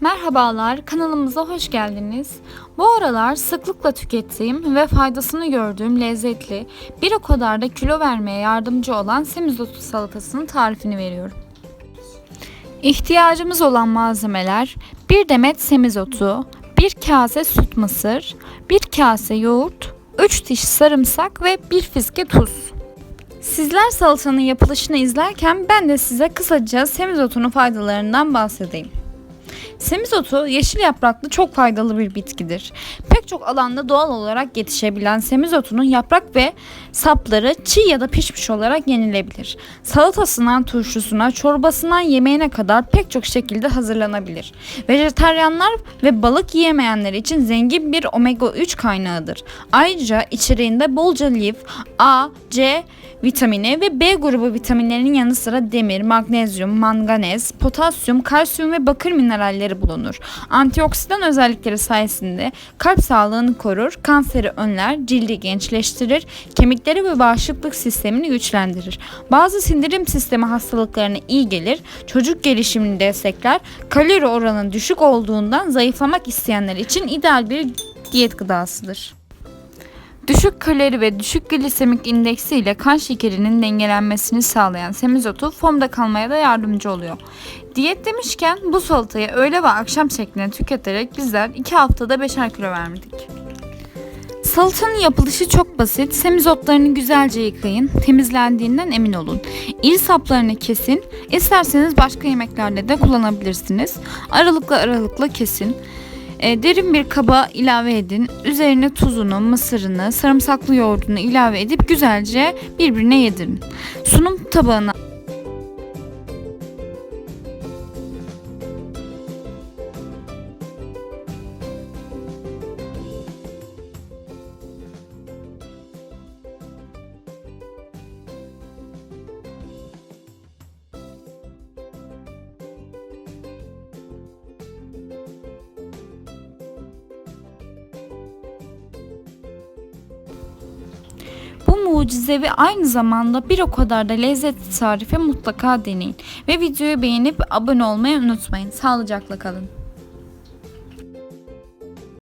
Merhabalar, kanalımıza hoş geldiniz. Bu aralar sıklıkla tükettiğim ve faydasını gördüğüm lezzetli, bir o kadar da kilo vermeye yardımcı olan semizotu salatasının tarifini veriyorum. İhtiyacımız olan malzemeler 1 demet semizotu, 1 kase süt mısır, 1 kase yoğurt, 3 diş sarımsak ve 1 fiske tuz. Sizler salatanın yapılışını izlerken ben de size kısaca semizotunun faydalarından bahsedeyim. Semizotu yeşil yapraklı çok faydalı bir bitkidir. Pek çok alanda doğal olarak yetişebilen semizotunun yaprak ve sapları çiğ ya da pişmiş olarak yenilebilir. Salatasından turşusuna, çorbasından yemeğine kadar pek çok şekilde hazırlanabilir. Vejetaryenler ve balık yiyemeyenler için zengin bir omega 3 kaynağıdır. Ayrıca içeriğinde bolca lif, A, C vitamini ve B grubu vitaminlerinin yanı sıra demir, magnezyum, manganez, potasyum, kalsiyum ve bakır mineralleri bulunur. Antioksidan özellikleri sayesinde kalp sağlığını korur, kanseri önler, cildi gençleştirir, kemikleri ve bağışıklık sistemini güçlendirir. Bazı sindirim sistemi hastalıklarına iyi gelir, çocuk gelişimini destekler, kalori oranının düşük olduğundan zayıflamak isteyenler için ideal bir diyet gıdasıdır. Düşük kalori ve düşük glisemik indeksi ile kan şekerinin dengelenmesini sağlayan semizotu formda kalmaya da yardımcı oluyor. Diyet demişken bu salatayı öğle ve akşam şeklinde tüketerek bizler 2 haftada 5'er kilo vermedik. Salatanın yapılışı çok basit. Semizotlarını güzelce yıkayın. Temizlendiğinden emin olun. İri saplarını kesin. İsterseniz başka yemeklerde de kullanabilirsiniz. Aralıklı aralıklı kesin. E, derin bir kaba ilave edin. Üzerine tuzunu, mısırını, sarımsaklı yoğurdunu ilave edip güzelce birbirine yedirin. Sunum tabağına Bu mucizevi aynı zamanda bir o kadar da lezzetli tarife mutlaka deneyin. Ve videoyu beğenip abone olmayı unutmayın. Sağlıcakla kalın.